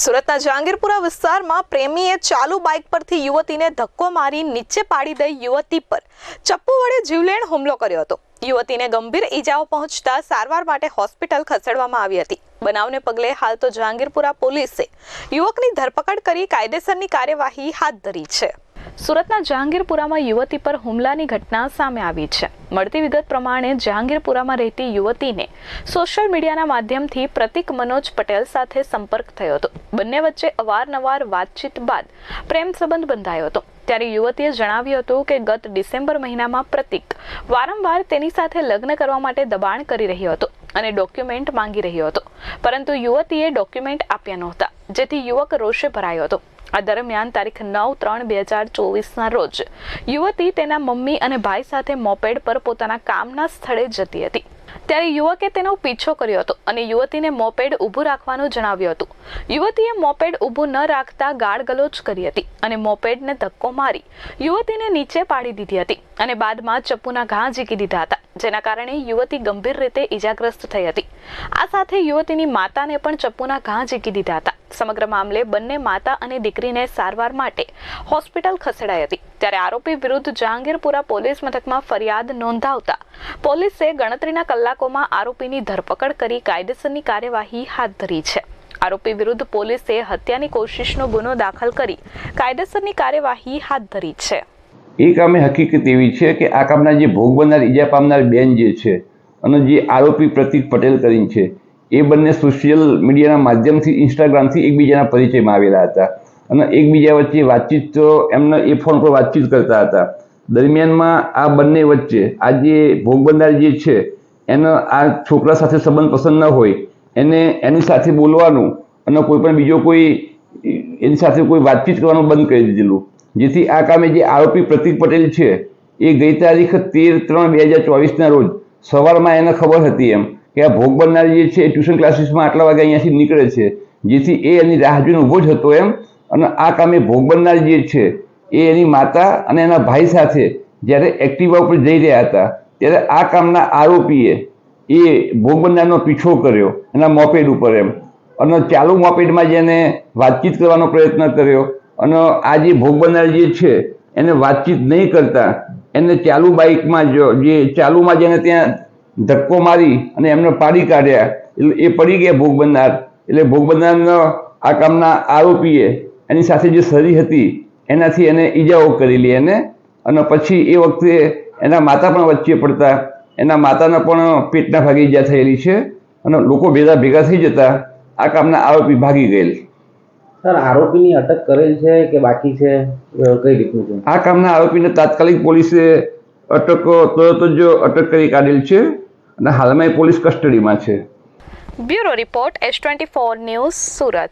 સુરતના જહાંગીરપુરા વિસ્તારમાં પ્રેમીએ ચાલુ બાઇક પરથી યુવતીને ધક્કો મારી નીચે પાડી દઈ યુવતી પર ચપ્પુ વડે જીવલેણ હુમલો કર્યો હતો. યુવતીને ગંભીર ઈજાઓ પહોંચતા સારવાર માટે હોસ્પિટલ ખસેડવામાં આવી હતી. બનાવને પગલે હાલ તો જહાંગીરપુરા પોલીસે યુવકની ધરપકડ કરી કાયદેસરની કાર્યવાહી હાથ ધરી છે. સુરતના જહાંગીરપુરામાં યુવતી પર હુમલાની ઘટના સામે આવી છે. મળતી વિગત પ્રમાણે જહાંગીરપુરામાં રહેતી યુવતીને સોશિયલ મીડિયાના માધ્યમથી પ્રતિક મનોજ પટેલ સાથે સંપર્ક થયો હતો. બંને વચ્ચે અવારનવાર વાતચીત બાદ પ્રેમ સંબંધ બંધાયો હતો. ત્યારે યુવતીએ જણાવ્યું હતું કે ગત ડિસેમ્બર મહિનામાં પ્રતિક વારંવાર તેની સાથે લગ્ન કરવા માટે દબાણ કરી રહ્યો હતો અને ડોક્યુમેન્ટ માંગી રહ્યો હતો. પરંતુ યુવતીએ ડોક્યુમેન્ટ આપ્યા નહોતા, જેથી યુવક રોષે ભરાયો હતો. આ દરમિયાન તારીખ નવ ત્રણ બે હજાર ચોવીસના રોજ યુવતી તેના મમ્મી અને ભાઈ સાથે મોપેડ પર પોતાના કામના સ્થળે જતી હતી. ત્યારે યુવકે તેનો પીછો કર્યો હતો અને યુવતીને મોપેડ ઊભું રાખવાનું જણાવ્યું હતું. યુવતીએ મોપેડ ઊભું ન રાખતા ગાળગલોચ કરી હતી અને મોપેડને ધક્કો મારી યુવતીને નીચે પાડી દીધી હતી અને બાદમાં ચપ્પુના ઘા ઝીકી દીધા હતા, જેના કારણે યુવતી ગંભીર રીતે ઈજાગ્રસ્ત થઈ હતી. આ સાથે યુવતીની માતાને પણ ચપ્પુના ઘા ઝીકી દીધા હતા. સમગ્ર મામલે બંને માતા અને દીકરીને સારવાર માટે હોસ્પિટલ ખસેડાઈ હતી. ત્યારે આરોપી વિરુદ્ધ જહાંગીરપુરા પોલીસ મથકમાં ફરિયાદ નોંધાવતા પોલીસે ગણતરીના કલાકોમાં આરોપીની ધરપકડ કરી કાયદેસરની કાર્યવાહી હાથ ધરી છે. આરોપી વિરુદ્ધ પોલીસે હત્યાની કોશિશનો ગુનો દાખલ કરી કાયદેસરની કાર્યવાહી હાથ ધરી છે. એ કામે હકીકત એવી છે કે આ કામના જે ભોગ બનનાર, ઈજા પામનાર બેન જે છે, અને જે આરોપી પ્રતિક પટેલ કરીને છે એ બંને સોશિયલ મીડિયાના માધ્યમથી ઇન્સ્ટાગ્રામથી એકબીજાના પરિચયમાં આવેલા હતા. અને એકબીજા વચ્ચે વાતચીત તો એમને એ ફોન પર વાતચીત કરતા હતા. દરમિયાનમાં આ બંને વચ્ચે આ જે ભોગ જે છે, એનો આ છોકરા સાથે સંબંધ પસંદ ન હોય, એને એની સાથે બોલવાનું અને કોઈ પણ બીજો કોઈ એની સાથે કોઈ વાતચીત કરવાનું બંધ કરી દીધેલું. જેથી આ કામે જે આરોપી પ્રતિક પટેલ છે, એ ગઈ તારીખ તેર ત્રણ બે હજાર ચોવીસના રોજ સવારમાં એને ખબર હતી એમ. કે આ ભોગ બનનાર જે છે એ ટ્યુશન ક્લાસીસમાં આટલા વાગે અહીંયાથી નીકળે છે, જેથી એ એની રાહ જોઈને ઊભો જ હતો એમ. અને આ કામે ભોગ બનનાર જે છે એ એની માતા અને એના ભાઈ સાથે જ્યારે એક્ટિવા ઉપર જઈ રહ્યા હતા, ત્યારે આ કામના આરોપીએ એ ભોગ બનનારનો પીછો કર્યો, એના મોપેડ ઉપર એમ. અને ચાલુ મોપેડમાં જેને વાતચીત કરવાનો પ્રયત્ન કર્યો. અને આ જે ભોગ બનનાર જે છે એને વાતચીત નહીં કરતા, એને ચાલુ બાઇકમાં જો, જે ચાલુમાં જેને ત્યાં ધક્કો મારી અને એમને પાડી કાઢ્યા. એટલે એ પડી ગયા ભોગ બનનાર એટલે ભોગ બનનારનો આ કામના આરોપીએ એની સાથે જે સરી હતી એનાથી એને ઈજાઓ કરેલી એને. અને પછી એ વખતે એના માતા પણ વચ્ચે પડતા. એના માતાને પણ પેટના ભાગે ઈજા થયેલી છે અને લોકો ભેગા ભેગા થઈ જતા આ કામના આરોપી ભાગી ગયેલ. સર આરોપીની અટક કરેલ છે કે બાકી છે? કઈ રીતનું છે? આ કામના આરોપીને તાત્કાલિક પોલીસે અટક તરત જ અટક કરી કાઢેલ છે. અને હાલમાં એ પોલીસ કસ્ટડીમાં છે. Bureau report S twenty four news Surat.